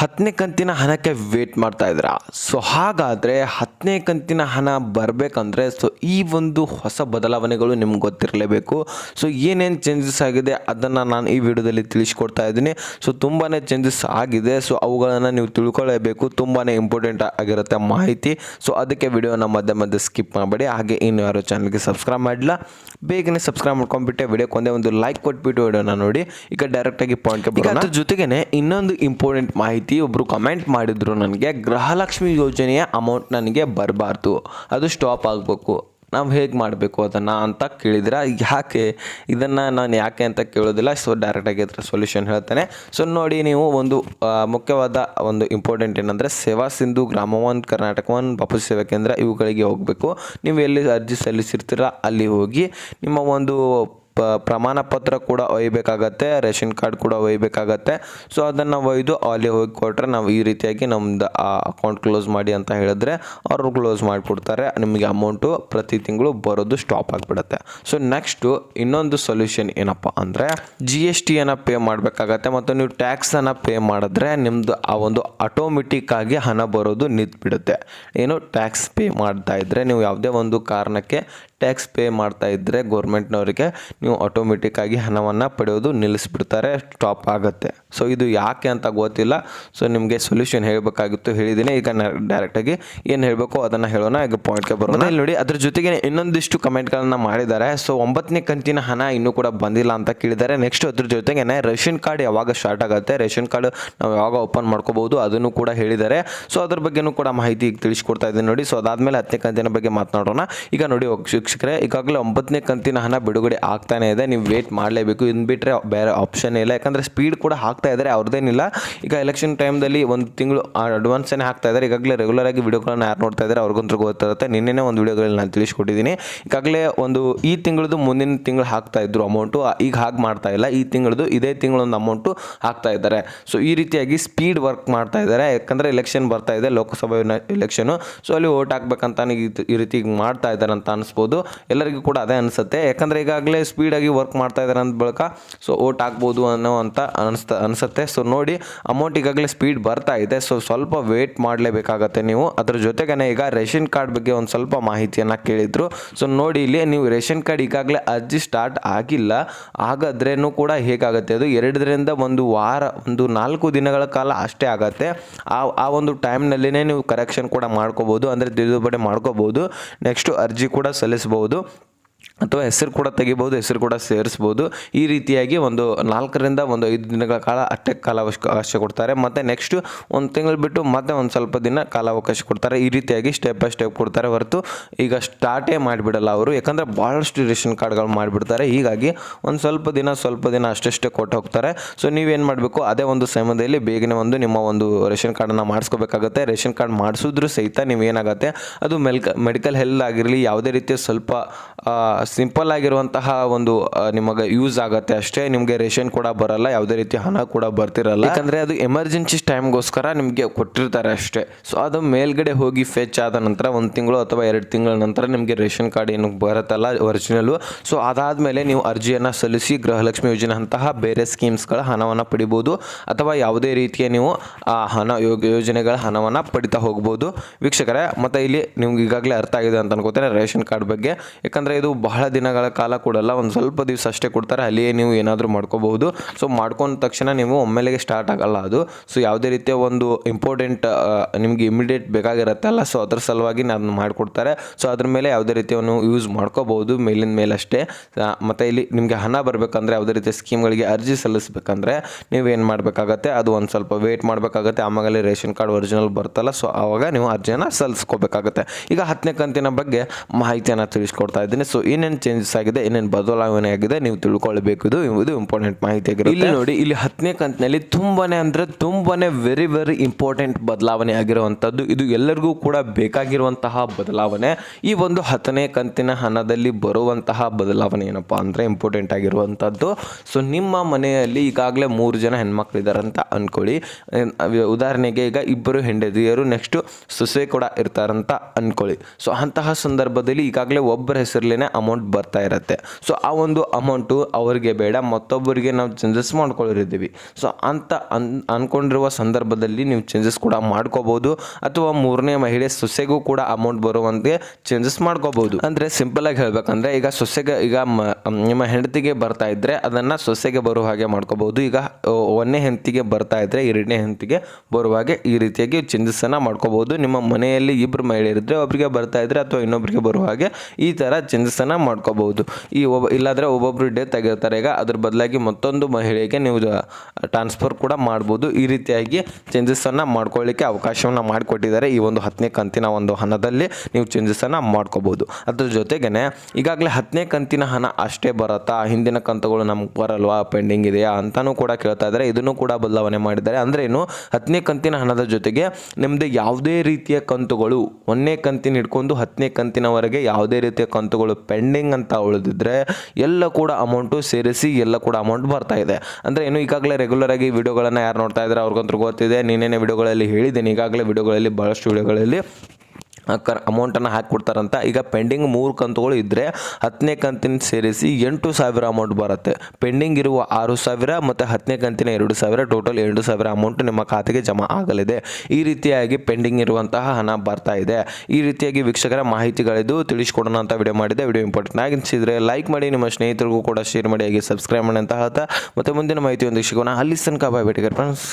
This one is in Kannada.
ಹತ್ತನೇ ಕಂತಿನ ಹಣಕ್ಕೆ ವೇಟ್ ಮಾಡ್ತಾ ಇದ್ದೀರಾ? ಸೊ ಹಾಗಾದರೆ ಹತ್ತನೇ ಕಂತಿನ ಹಣ ಬರಬೇಕಂದ್ರೆ ಸೊ ಈ ಒಂದು ಹೊಸ ಬದಲಾವಣೆಗಳು ನಿಮ್ಗೆ ಗೊತ್ತಿರಲೇಬೇಕು. ಸೊ ಏನೇನು ಚೇಂಜಸ್ ಆಗಿದೆ ಅದನ್ನು ನಾನು ಈ ವಿಡಿಯೋದಲ್ಲಿ ತಿಳಿಸ್ಕೊಡ್ತಾ ಇದ್ದೀನಿ. ಸೊ ತುಂಬಾ ಚೇಂಜಸ್ ಆಗಿದೆ. ಸೊ ಅವುಗಳನ್ನು ನೀವು ತಿಳ್ಕೊಳ್ಳೇಬೇಕು ತುಂಬಾ ಇಂಪಾರ್ಟೆಂಟ್ ಆಗಿರುತ್ತೆ ಮಾಹಿತಿ. ಸೊ ಅದಕ್ಕೆ ವಿಡಿಯೋನ ಮಧ್ಯೆ ಮಧ್ಯೆ ಸ್ಕಿಪ್ ಮಾಡಬೇಡಿ. ಹಾಗೆ ಇನ್ನು ಯಾರೋ ಚಾನಲ್ಗೆ ಸಬ್ಸ್ಕ್ರೈಬ್ ಮಾಡಿಲ್ಲ ಬೇಗನೆ ಸಬ್ಸ್ಕ್ರೈಬ್ ಮಾಡ್ಕೊಂಡ್ಬಿಟ್ಟೆ ವಿಡಿಯೋಕ್ಕೆ ಒಂದೇ ಒಂದು ಲೈಕ್ ಕೊಟ್ಬಿಟ್ಟು ವಿಡಿಯೋನ ನೋಡಿ. ಈಗ ಡೈರೆಕ್ಟಾಗಿ ಪಾಯಿಂಟ್ಗೆ ಬರೋಣ. ಅದ್ರ ಜೊತೆಗೇನೆ ಇನ್ನೊಂದು ಇಂಪಾರ್ಟೆಂಟ್ ಮಾಹಿತಿ ಒಬ್ಬರು ಕಮೆಂಟ್ ಮಾಡಿದ್ರು ನನಗೆ, ಗೃಹಲಕ್ಷ್ಮಿ ಯೋಜನೆಯ ಅಮೌಂಟ್ ನನಗೆ ಬರಬಾರ್ದು. ಅದು ಸ್ಟಾಪ್ ಆಗಬೇಕು. ನಾವು ಹೇಗೆ ಮಾಡಬೇಕು ಅದನ್ನು ಅಂತ ಕೇಳಿದ್ರೆ? ಯಾಕೆ? ಇದನ್ನು ನಾನು ಯಾಕೆ ಅಂತ ಕೇಳೋದಿಲ್ಲ. ಸೊ ಡೈರೆಕ್ಟಾಗಿ ಅದರ ಸೊಲ್ಯೂಷನ್ ಹೇಳ್ತೇನೆ. ಸೊ ನೋಡಿ ನೀವು ಒಂದು ಮುಖ್ಯವಾದ ಒಂದು ಇಂಪಾರ್ಟೆಂಟ್ ಏನಂದರೆ, ಸೇವಾ ಸಿಂಧು ಗ್ರಾಮ ಒನ್ ಕರ್ನಾಟಕ ಒನ್ ಬಾಪು ಸೇವಾ ಕೇಂದ್ರ ಇವುಗಳಿಗೆ ಹೋಗಬೇಕು. ನೀವು ಎಲ್ಲಿ ಅರ್ಜಿ ಸಲ್ಲಿಸಿರ್ತೀರ, ಅಲ್ಲಿ ಹೋಗಿ. ನಿಮ್ಮ ಒಂದು ಪ್ರಮಾಣ ಪತ್ರ ಕೂಡ ಒಯ್ಯಬೇಕಾಗತ್ತೆ ರೇಷನ್ ಕಾರ್ಡ್ ಕೂಡ ಒಯ್ಯಬೇಕಾಗತ್ತೆ ಸೊ ಅದನ್ನು ಒಯ್ದು ಅಲ್ಲಿ ಹೋಗಿ ಕೊಟ್ಟರೆ ನಾವು ಈ ರೀತಿಯಾಗಿ ನಮ್ದು ಆ ಅಕೌಂಟ್ ಕ್ಲೋಸ್ ಮಾಡಿ ಅಂತ ಹೇಳಿದ್ರೆ ಅವರು ಕ್ಲೋಸ್ ಮಾಡಿಕೊಡ್ತಾರೆ ನಿಮಗೆ ಅಮೌಂಟು ಪ್ರತಿ ತಿಂಗಳು ಬರೋದು ಸ್ಟಾಪ್ ಆಗಿಬಿಡುತ್ತೆ. ಸೊ ನೆಕ್ಸ್ಟು ಇನ್ನೊಂದು ಸೊಲ್ಯೂಷನ್ ಏನಪ್ಪ ಅಂದರೆ ಜಿ ಎಸ್ ಟಿಯನ್ನು ಪೇ ಮಾಡಬೇಕಾಗತ್ತೆ ಮತ್ತು ನೀವು ಟ್ಯಾಕ್ಸನ್ನು ಪೇ ಮಾಡಿದ್ರೆ ನಿಮ್ಮದು ಆ ಒಂದು ಆಟೋಮೆಟಿಕ್ ಆಗಿ ಹಣ ಬರೋದು ನಿಂತ್ಬಿಡುತ್ತೆ. ಏನು ಟ್ಯಾಕ್ಸ್ ಪೇ ಮಾಡ್ತಾ ಇದ್ದರೆ ನೀವು ಯಾವುದೇ ಒಂದು ಕಾರಣಕ್ಕೆ ಟ್ಯಾಕ್ಸ್ ಪೇ ಮಾಡ್ತಾ ಇದ್ದರೆ ಗೌರ್ಮೆಂಟ್ನವರಿಗೆ ನೀವು ಆಟೋಮೆಟಿಕ್ ಆಗಿ ಹಣವನ್ನು ಪಡೆಯೋದು ನಿಲ್ಲಿಸ್ಬಿಡ್ತಾರೆ ಸ್ಟಾಪ್ ಆಗುತ್ತೆ. ಸೊ ಇದು ಯಾಕೆ ಅಂತ ಗೊತ್ತಿಲ್ಲ. ಸೊ ನಿಮಗೆ ಸೊಲ್ಯೂಷನ್ ಹೇಳಬೇಕಾಗಿತ್ತು, ಹೇಳಿದ್ದೀನಿ. ಈಗ ಡೈರೆಕ್ಟಾಗಿ ಏನು ಹೇಳಬೇಕು ಅದನ್ನು ಹೇಳೋಣ. ಈಗ ಪಾಯಿಂಟ್ಗೆ ಬರೋಣ. ಇಲ್ಲಿ ನೋಡಿ, ಅದ್ರ ಜೊತೆಗೆ ಇನ್ನೊಂದಿಷ್ಟು ಕಮೆಂಟ್ಗಳನ್ನು ಮಾಡಿದ್ದಾರೆ. ಸೊ ಒಂಬತ್ತನೇ ಕಂತಿನ ಹಣ ಇನ್ನೂ ಕೂಡ ಬಂದಿಲ್ಲ ಅಂತ ಕೇಳಿದ್ದಾರೆ. ನೆಕ್ಸ್ಟ್ ಅದ್ರ ಜೊತೆಗೆ ರೇಷನ್ ಕಾರ್ಡ್ ಯಾವಾಗ ಸ್ಟಾರ್ಟ್ ಆಗುತ್ತೆ? ರೇಷನ್ ಕಾರ್ಡ್ ನಾವು ಯಾವಾಗ ಓಪನ್ ಮಾಡ್ಕೋಬಹುದು? ಅದನ್ನು ಕೂಡ ಹೇಳಿದ್ದಾರೆ. ಸೊ ಅದ್ರ ಬಗ್ಗೆನೂ ಕೂಡ ಮಾಹಿತಿ ಈಗ ತಿಳಿಸ್ಕೊಡ್ತಾ ಇದ್ದೀನಿ ನೋಡಿ. ಸೊ ಅದಾದಮೇಲೆ ಹತ್ತನೇ ಕಂತಿನ ಬಗ್ಗೆ ಮಾತನಾಡೋಣ. ಈಗ ನೋಡಿ ಶಿಕ್ಷಕರೇ ಈಗಾಗಲೇ ಒಂಬತ್ತನೇ ಕಂತಿನ ಹಣ ಬಿಡುಗಡೆ ಆಗ್ತಾನೆ ಇದೆ, ನೀವು ವೇಟ್ ಮಾಡಲೇಬೇಕು. ಇದನ್ನು ಬಿಟ್ಟರೆ ಬೇರೆ ಆಪ್ಷನ್ ಇಲ್ಲ. ಯಾಕಂದರೆ ಸ್ಪೀಡ್ ಕೂಡ ಹಾಕ್ತಾ ಇದ್ದಾರೆ ಅವ್ರದ್ದೇನಿಲ್ಲ ಈಗ ಎಲೆಕ್ಷನ್ ಟೈಮ್ದಲ್ಲಿ ಒಂದು ತಿಂಗಳು ಅಡ್ವಾನ್ಸೇ ಹಾಕ್ತಾ ಇದ್ದಾರೆ ಈಗಾಗಲೇ ರೆಗ್ಯುಲರ್ ಆಗಿ ವಿಡಿಯೋಗಳನ್ನ ಯಾರು ನೋಡ್ತಾ ಇದ್ದಾರೆ ಅವ್ರಿಗಂತೂ ಗೊತ್ತಿರುತ್ತೆ ನಿನ್ನೆ ಒಂದು ವಿಡಿಯೋಗಳಲ್ಲಿ ನಾನು ತಿಳಿಸ್ಕೊಟ್ಟಿದ್ದೀನಿ ಈಗಾಗಲೇ ಒಂದು ಈ ತಿಂಗಳದು ಮುಂದಿನ ತಿಂಗಳು ಹಾಕ್ತಾ ಇದ್ರು ಅಮೌಂಟು ಈಗ ಹಾಗೆ ಮಾಡ್ತಾ ಇಲ್ಲ, ಈ ತಿಂಗಳದು ಇದೇ ತಿಂಗಳೊಂದು ಅಮೌಂಟು ಹಾಕ್ತಾ ಇದ್ದಾರೆ. ಸೊ ಈ ರೀತಿಯಾಗಿ ಸ್ಪೀಡ್ ವರ್ಕ್ ಮಾಡ್ತಾ ಇದ್ದಾರೆ. ಯಾಕಂದರೆ ಎಲೆಕ್ಷನ್ ಬರ್ತಾ ಇದೆ, ಲೋಕಸಭಾ ಎಲೆಕ್ಷನು ಸೊ ಅಲ್ಲಿ ಓಟ್ ಹಾಕ್ಬೇಕಂತ ಈ- ಈ ರೀತಿ ಮಾಡ್ತಾ ಇದ್ದಾರೆ ಅಂತ ಅನಿಸ್ಬೋದು. ಎಲ್ಲರಿಗೂ ಕೂಡ ಅದೇ ಅನಿಸುತ್ತೆ. ಯಾಕಂದರೆ ಈಗಾಗಲೇ ಸ್ಪೀಡಾಗಿ ವರ್ಕ್ ಮಾಡ್ತಾ ಇದ್ದಾರೆ ಅಂದ ಬಳಿಕ ಸೊ ಓಟ್ ಹಾಕ್ಬೋದು ಅನ್ನೋ ಅಂತ ಅನಿಸ್ತಾ, ಅನಿಸುತ್ತೆ. ಸೊ ನೋಡಿ ಅಮೌಂಟ್ ಈಗಾಗಲೇ ಸ್ಪೀಡ್ ಬರ್ತಾ ಇದೆ. ಸೊ ಸ್ವಲ್ಪ ವೇಟ್ ಮಾಡಲೇಬೇಕಾಗತ್ತೆ ನೀವು. ಅದ್ರ ಜೊತೆಗೇ ಈಗ ರೇಷನ್ ಕಾರ್ಡ್ ಬಗ್ಗೆ ಒಂದು ಸ್ವಲ್ಪ ಮಾಹಿತಿಯನ್ನು ಕೇಳಿದ್ರು. ಸೊ ನೋಡಿ, ಇಲ್ಲಿ ನೀವು ರೇಷನ್ ಕಾರ್ಡ್ ಈಗಾಗಲೇ ಅರ್ಜಿ ಸ್ಟಾರ್ಟ್ ಆಗಿಲ್ಲ. ಹಾಗಾದ್ರೇನು ಕೂಡ ಹೇಗಾಗುತ್ತೆ? ಅದು ಎರಡರಿಂದ ಒಂದು ವಾರ, ಒಂದು ನಾಲ್ಕು ದಿನಗಳ ಕಾಲ ಅಷ್ಟೇ ಆಗತ್ತೆ. ಆ ಆ ಒಂದು ಟೈಮ್ನಲ್ಲಿನೇ ನೀವು ಕರೆಕ್ಷನ್ ಕೂಡ ಮಾಡ್ಕೋಬೋದು. ಅಂದರೆ ತಿದ್ದುಪಡಿ ಮಾಡ್ಕೋಬೋದು. ನೆಕ್ಸ್ಟು ಅರ್ಜಿ ಕೂಡ ಸಲ್ಲಿಸ್ಬೋದು. ಅಥವಾ ಹೆಸರು ಕೂಡ ತೆಗಿಬೋದು, ಹೆಸರು ಕೂಡ ಸೇರಿಸ್ಬೋದು. ಈ ರೀತಿಯಾಗಿ ಒಂದು ನಾಲ್ಕರಿಂದ ಒಂದು ಐದು ದಿನಗಳ ಕಾಲ ಅಷ್ಟೇ ಕಾಲಾವಕಾಶ ಕೊಡ್ತಾರೆ. ಮತ್ತು ನೆಕ್ಸ್ಟು ಒಂದು ತಿಂಗಳು ಬಿಟ್ಟು ಮತ್ತೆ ಒಂದು ಸ್ವಲ್ಪ ದಿನ ಕಾಲಾವಕಾಶ ಕೊಡ್ತಾರೆ. ಈ ರೀತಿಯಾಗಿ ಸ್ಟೆಪ್ ಬೈ ಸ್ಟೆಪ್ ಕೊಡ್ತಾರೆ ಹೊರತು ಈಗ ಸ್ಟಾರ್ಟೇ ಮಾಡಿಬಿಡಲ್ಲ ಅವರು. ಯಾಕಂದರೆ ಭಾಳಷ್ಟು ರೇಷನ್ ಕಾರ್ಡ್ಗಳು ಮಾಡಿಬಿಡ್ತಾರೆ. ಹೀಗಾಗಿ ಒಂದು ಸ್ವಲ್ಪ ದಿನ ಸ್ವಲ್ಪ ದಿನ ಅಷ್ಟಷ್ಟೇ ಕೊಟ್ಟು ಹೋಗ್ತಾರೆ. ಸೊ ನೀವೇನು ಮಾಡಬೇಕು? ಅದೇ ಒಂದು ಸಮಯದಲ್ಲಿ ಬೇಗನೆ ಒಂದು ನಿಮ್ಮ ಒಂದು ರೇಷನ್ ಕಾರ್ಡನ್ನು ಮಾಡಿಸ್ಕೋಬೇಕಾಗುತ್ತೆ. ರೇಷನ್ ಕಾರ್ಡ್ ಮಾಡಿಸಿದ್ರೂ ಸಹಿತ ನೀವೇನಾಗುತ್ತೆ ಅದು ಮೆಲ್ಕ, ಮೆಡಿಕಲ್ ಹೆಲ್ತ್ ಆಗಿರಲಿ, ಯಾವುದೇ ರೀತಿಯ ಸ್ವಲ್ಪ ಸಿಂಪಲ್ ಆಗಿರುವಂತಹ ಒಂದು ನಿಮಗೆ ಯೂಸ್ ಆಗುತ್ತೆ ಅಷ್ಟೇ. ನಿಮಗೆ ರೇಷನ್ ಕೂಡ ಬರಲ್ಲ, ಯಾವುದೇ ರೀತಿ ಹಣ ಕೂಡ ಬರ್ತಿರಲ್ಲ. ಯಾಕಂದರೆ ಅದು ಎಮರ್ಜೆನ್ಸಿ ಟೈಮ್ಗೋಸ್ಕರ ನಿಮಗೆ ಕೊಟ್ಟಿರ್ತಾರೆ ಅಷ್ಟೇ. ಸೊ ಅದು ಮೇಲ್ಗಡೆ ಹೋಗಿ ಫೆಚ್ ಆದ ನಂತರ ಒಂದು ತಿಂಗಳು ಅಥವಾ ಎರಡು ತಿಂಗಳ ನಂತರ ನಿಮಗೆ ರೇಷನ್ ಕಾರ್ಡ್ ಏನು ಬರುತ್ತಲ್ಲ ಒರಿಜಿನಲ್ಲು ಸೊ ಅದಾದಮೇಲೆ ನೀವು ಅರ್ಜಿಯನ್ನು ಸಲ್ಲಿಸಿ ಗೃಹಲಕ್ಷ್ಮಿ ಯೋಜನೆ ಅಂತಹ ಬೇರೆ ಸ್ಕೀಮ್ಸ್ಗಳ ಹಣವನ್ನು ಪಡಿಬೋದು. ಅಥವಾ ಯಾವುದೇ ರೀತಿಯ ನೀವು, ಆ, ಹಣ ಯೋಜನೆಗಳ ಹಣವನ್ನು ಪಡಿತಾ ಹೋಗ್ಬೋದು. ವೀಕ್ಷಕರೇ, ಮತ್ತು ಇಲ್ಲಿ ನಿಮ್ಗೆ ಈಗಾಗಲೇ ಅರ್ಥ ಆಗಿದೆ ಅಂತ ಅನ್ಕೋತೇನೆ ರೇಷನ್ ಕಾರ್ಡ್ ಬಗ್ಗೆ. ಯಾಕಂದರೆ ಇದು ಬಹಳ ದಿನಗಳ ಕಾಲ ಕೊಡಲ್ಲ ಒಂದು ಸ್ವಲ್ಪ ದಿವಸ ಅಷ್ಟೇ ಕೊಡ್ತಾರೆ, ಅಲ್ಲಿಯೇ ನೀವು ಏನಾದರೂ ಮಾಡ್ಕೋಬಹುದು. ಸೊ ಮಾಡ್ಕೊಂಡ ತಕ್ಷಣ ನೀವು ಒಮ್ಮೆಲೆಗೆ ಸ್ಟಾರ್ಟ್ ಆಗಲ್ಲ ಅದು. ಸೊ ಯಾವುದೇ ರೀತಿಯ ಒಂದು ಇಂಪಾರ್ಟೆಂಟ್ ನಿಮಗೆ ಇಮಿಡಿಯೇಟ್ ಬೇಕಾಗಿರುತ್ತಲ್ಲ ಸೊ ಅದ್ರ ಸಲುವಾಗಿ ನಾನು ಮಾಡಿಕೊಡ್ತಾರೆ. ಸೊ ಅದ್ರ ಮೇಲೆ ಯಾವುದೇ ರೀತಿಯನ್ನು ಯೂಸ್ ಮಾಡ್ಕೋಬಹುದು ಮೇಲಿನ ಮೇಲೆ ಅಷ್ಟೇ ಮತ್ತೆ ಇಲ್ಲಿ ನಿಮಗೆ ಹಣ ಬರಬೇಕಂದ್ರೆ, ಯಾವುದೇ ರೀತಿಯ ಸ್ಕೀಮ್ಗಳಿಗೆ ಅರ್ಜಿ ಸಲ್ಲಿಸಬೇಕಂದ್ರೆ ನೀವೇನು ಮಾಡಬೇಕಾಗತ್ತೆ, ಅದು ಒಂದು ಸ್ವಲ್ಪ ವೇಟ್ ಮಾಡಬೇಕಾಗತ್ತೆ. ಆಮೇಲೆ ರೇಷನ್ ಕಾರ್ಡ್ ಒರಿಜಿನಲ್ ಬರ್ತಲ್ಲ ಸೊ ಆವಾಗ ನೀವು ಅರ್ಜಿಯನ್ನು ಸಲ್ಲಿಸ್ಕೋಬೇಕಾಗತ್ತೆ. ಈಗ ಹತ್ತನೇ ಕಂತಿನ ಬಗ್ಗೆ ಮಾಹಿತಿಯನ್ನು ತಿಳಿಸ್ಕೊಡ್ತಾ ಇದ್ದೀನಿ. ಸೊ ಏನೇನು ಚೇಂಜಸ್ ಆಗಿದೆ ಏನೇನು ಬದಲಾವಣೆ ಆಗಿದೆ, ನೀವು ತಿಳ್ಕೊಳ್ಬೇಕು ಇದು ಇಂಪಾರ್ಟೆಂಟ್ ಮಾಹಿತಿ ಆಗಿರುತ್ತೆ. ಇಲ್ಲಿ ನೋಡಿ, ಇಲ್ಲಿ ಹತ್ತನೇ ಕಂತಿನಲ್ಲಿ ತುಂಬಾನೇ ಅಂದ್ರೆ ತುಂಬಾನೇ ವೆರಿ ವೆರಿ ಇಂಪಾರ್ಟೆಂಟ್ ಬದಲಾವಣೆ ಆಗಿರುವಂಥದ್ದು. ಇದು ಎಲ್ಲರಿಗೂ ಕೂಡ ಬೇಕಾಗಿರುವಂತಹ ಬದಲಾವಣೆ. ಈ ಒಂದು ಹತ್ತನೇ ಕಂತಿನ ಹಣದಲ್ಲಿ ಬರುವಂತಹ ಬದಲಾವಣೆ ಏನಪ್ಪಾ ಅಂದ್ರೆ ಇಂಪಾರ್ಟೆಂಟ್ ಆಗಿರುವಂಥದ್ದು. ಸೊ ನಿಮ್ಮ ಮನೆಯಲ್ಲಿ ಈಗಾಗಲೇ ಮೂರು ಜನ ಹೆಣ್ಮಕ್ಳಿದ್ದಾರೆ ಅಂತ ಅನ್ಕೊಳ್ಳಿ ಉದಾಹರಣೆಗೆ ಈಗ ಇಬ್ಬರು ಹೆಂಡತಿಯರು ನೆಕ್ಸ್ಟ್ ಸೊಸೆ ಕೂಡ ಇರ್ತಾರಂತ ಅನ್ಕೊಳ್ಳಿ. ಸೊ ಅಂತಹ ಸಂದರ್ಭದಲ್ಲಿ ಈಗಾಗಲೇ ಒಬ್ಬರ ಹೆಸರಲ್ಲಿ ಮೇಲೇ ಅಮೌಂಟ್ ಬರ್ತಾ ಇರುತ್ತೆ. ಸೊ ಆ ಒಂದು ಅಮೌಂಟು ಅವರಿಗೆ ಬೇಡ, ಮತ್ತೊಬ್ಬರಿಗೆ ನಾವು ಚೇಂಜಸ್ ಮಾಡ್ಕೊಳ್ಳಿರ್ತೀವಿ ಸೊ ಅಂತ ಅನ್ ಅಂದ್ಕೊಂಡಿರುವ ಸಂದರ್ಭದಲ್ಲಿ ನೀವು ಚೇಂಜಸ್ ಕೂಡ ಮಾಡ್ಕೋಬೋದು, ಅಥವಾ ಮೂರನೇ ಮಹಿಳೆ ಸೊಸೆಗೂ ಕೂಡ ಅಮೌಂಟ್ ಬರುವಂತೆ ಚೇಂಜಸ್ ಮಾಡ್ಕೋಬೋದು. ಅಂದರೆ ಸಿಂಪಲಾಗಿ ಹೇಳಬೇಕಂದ್ರೆ, ಈಗ ಸೊಸೆಗೆ, ಈಗ ನಿಮ್ಮ ಹೆಂಡತಿಗೆ ಬರ್ತಾ ಇದ್ದರೆ ಅದನ್ನು ಸೊಸೆಗೆ ಬರುವ ಹಾಗೆ ಮಾಡ್ಕೋಬೋದು. ಈಗ ಒಂದನೇ ಹೆಂಡತಿಗೆ ಬರ್ತಾ ಇದ್ದರೆ ಎರಡನೇ ಹೆಂಡತಿಗೆ ಬರುವ ಹಾಗೆ ಈ ರೀತಿಯಾಗಿ ಚೇಂಜಸ್ಸನ್ನು ಮಾಡ್ಕೋಬೋದು. ನಿಮ್ಮ ಮನೆಯಲ್ಲಿ ಇಬ್ಬರು ಮಹಿಳೆಯರಿದ್ದರೆ ಒಬ್ಬರಿಗೆ ಬರ್ತಾ ಇದ್ದರೆ ಅಥವಾ ಇನ್ನೊಬ್ಬರಿಗೆ ಬರುವ ಹಾಗೆ ಈ ಥರ ಚೇಂಜಸನ್ನು ಮಾಡ್ಕೋಬಹುದು. ಈ ಒಬ್ಬ, ಇಲ್ಲಾದರೆ ಒಬ್ಬೊಬ್ಬರು ಡೆತ್ ಆಗಿರ್ತಾರೆ ಈಗ ಅದ್ರ ಬದಲಾಗಿ ಮತ್ತೊಂದು ಮಹಿಳೆಗೆ ನೀವು ಟ್ರಾನ್ಸ್ಫರ್ ಕೂಡ ಮಾಡ್ಬೋದು. ಈ ರೀತಿಯಾಗಿ ಚೇಂಜಸನ್ನು ಮಾಡ್ಕೊಳ್ಳಿಕ್ಕೆ ಅವಕಾಶವನ್ನು ಮಾಡಿಕೊಟ್ಟಿದ್ದಾರೆ. ಈ ಒಂದು ಹತ್ತನೇ ಕಂತಿನ ಒಂದು ಹಣದಲ್ಲಿ ನೀವು ಚೇಂಜಸನ್ನು ಮಾಡ್ಕೋಬೋದು ಅದ್ರ ಜೊತೆಗೇ ಈಗಾಗಲೇ ಹತ್ತನೇ ಕಂತಿನ ಹಣ ಅಷ್ಟೇ ಬರುತ್ತಾ? ಹಿಂದಿನ ಕಂತುಗಳು ನಮ್ಗೆ ಬರಲ್ವಾ? ಪೆಂಡಿಂಗ್ ಇದೆಯಾ? ಅಂತಲೂ ಕೂಡ ಕೇಳ್ತಾ ಇದ್ದಾರೆ. ಇದನ್ನು ಕೂಡ ಬದಲಾವಣೆ ಮಾಡಿದ್ದಾರೆ. ಅಂದರೆ ಏನು? ಹತ್ತನೇ ಕಂತಿನ ಹಣದ ಜೊತೆಗೆ ನಿಮ್ಮದು ಯಾವುದೇ ರೀತಿಯ ಕಂತುಗಳು, ಒಂದನೇ ಕಂತಿನ ಹಿಡ್ಕೊಂಡು ಹತ್ತನೇ ಕಂತಿನವರೆಗೆ ಯಾವುದೇ ರೀತಿಯ ಕಂತುಗಳು ಪೆಂಡಿಂಗ್ ಅಂತ ಉಳಿದಿದ್ರೆ ಎಲ್ಲ ಕೂಡ ಅಮೌಂಟು ಸೇರಿಸಿ ಎಲ್ಲ ಕೂಡ ಅಮೌಂಟ್ ಬರ್ತಾ ಇದೆ. ಅಂದರೆ ಏನು ಈಗಾಗಲೇ ರೆಗ್ಯುಲರ್ ಆಗಿ ವಿಡಿಯೋಗಳನ್ನು ಯಾರು ನೋಡ್ತಾ ಇದ್ದಾರೆ ಅವ್ರಿಗಂತೂ ಗೊತ್ತಿದೆ. ನೀನೇನೇ ವಿಡಿಯೋಗಳಲ್ಲಿ ಹೇಳಿದ್ದೀನಿ. ಈಗಾಗಲೇ ವಿಡಿಯೋಗಳಲ್ಲಿ ಭಾಳಷ್ಟು ವಿಡಿಯೋಗಳಲ್ಲಿ ಕರ್ ಅಮೌಂಟನ್ನು ಹಾಕಿಕೊಡ್ತಾರಂತ ಈಗ ಪೆಂಡಿಂಗ್ ಮೂರು ಕಂತುಗಳು ಇದ್ದರೆ ಹತ್ತನೇ ಕಂತಿನ ಸೇರಿಸಿ ಎಂಟು ಸಾವಿರ ಅಮೌಂಟ್ ಬರುತ್ತೆ. ಪೆಂಡಿಂಗ್ ಇರುವ ಆರು ಸಾವಿರ ಮತ್ತು ಹತ್ತನೇ ಕಂತಿನ ಎರಡು ಸಾವಿರ ಟೋಟಲ್ ಎರಡು ಸಾವಿರ ಅಮೌಂಟ್ ನಿಮ್ಮ ಖಾತೆಗೆ ಜಮಾ ಆಗಲಿದೆ. ಈ ರೀತಿಯಾಗಿ ಪೆಂಡಿಂಗ್ ಇರುವಂತಹ ಹಣ ಬರ್ತಾ ಇದೆ. ಈ ರೀತಿಯಾಗಿ ವೀಕ್ಷಕರ ಮಾಹಿತಿಗಳಿದ್ದು ತಿಳಿಸ್ಕೊಡೋಣ ಅಂತ ವಿಡಿಯೋ ಮಾಡಿದೆ. ವಿಡಿಯೋ ಇಂಪಾರ್ಟೆಂಟ್ ಆಗಿಸಿದರೆ ಲೈಕ್ ಮಾಡಿ, ನಿಮ್ಮ ಸ್ನೇಹಿತರಿಗೂ ಕೂಡ ಶೇರ್ ಮಾಡಿ, ಹಾಗೆ ಸಬ್ಸ್ಕ್ರೈಬ್ ಮಾಡಿ ಅಂತ ಹೇಳ್ತಾ ಮತ್ತು ಮುಂದಿನ ಮಾಹಿತಿಯೊಂದಿಗೆ ಸಿಗೋಣ. ಅಲ್ಲಿ ತನಕ ಬಾಯ್ ಬೇಟಿಗೆ ಫ್ರೆಂಡ್ಸ್